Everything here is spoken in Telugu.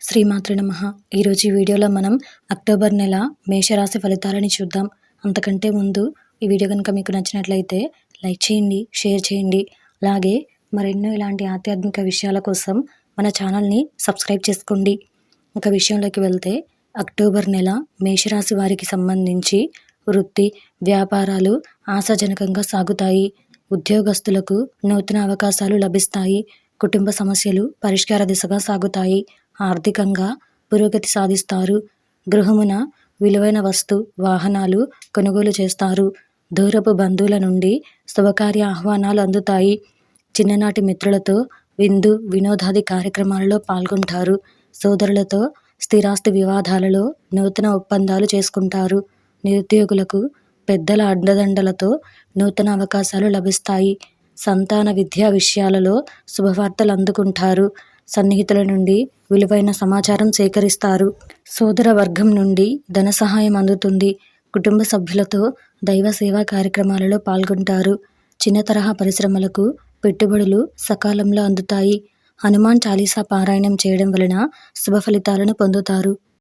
శ్రీమాతృ నమ. ఈరోజు ఈ వీడియోలో మనం అక్టోబర్ నెల మేషరాశి ఫలితాలని చూద్దాం. అంతకంటే ముందు ఈ వీడియో కనుక మీకు నచ్చినట్లయితే లైక్ చేయండి షేర్ చేయండి. అలాగే మరెన్నో ఇలాంటి ఆధ్యాత్మిక విషయాల కోసం మన ఛానల్ని సబ్స్క్రైబ్ చేసుకోండి. ఒక విషయంలోకి వెళ్తే అక్టోబర్ నెల మేషరాశి వారికి సంబంధించి వృత్తి వ్యాపారాలు ఆశాజనకంగా సాగుతాయి. ఉద్యోగస్తులకు నూతన అవకాశాలు లభిస్తాయి. కుటుంబ సమస్యలు పరిష్కార దిశగా సాగుతాయి. ఆర్థికంగా పురోగతి సాధిస్తారు. గృహమున విలువైన వస్తు వాహనాలు కొనుగోలు చేస్తారు. దూరపు బంధువుల నుండి శుభకార్య ఆహ్వానాలు అందుతాయి. చిన్ననాటి మిత్రులతో విందు వినోదాది కార్యక్రమాలలో పాల్గొంటారు. సోదరులతో స్థిరాస్తి వివాదాలలో నూతన ఒప్పందాలు చేసుకుంటారు. నిరుద్యోగులకు పెద్దల అండదండలతో నూతన అవకాశాలు లభిస్తాయి. సంతాన విద్యా విషయాలలో శుభవార్తలు అందుకుంటారు. సన్నిహితుల నుండి విలువైన సమాచారం సేకరిస్తారు. సోదర వర్గం నుండి ధన సహాయం అందుతుంది. కుటుంబ సభ్యులతో దైవ సేవా కార్యక్రమాలలో పాల్గొంటారు. చిన్న తరహా పరిశ్రమలకు పెట్టుబడులు సకాలంలో అందుతాయి. హనుమాన్ చాలీసా పారాయణం చేయడం వలన శుభ ఫలితాలను పొందుతారు.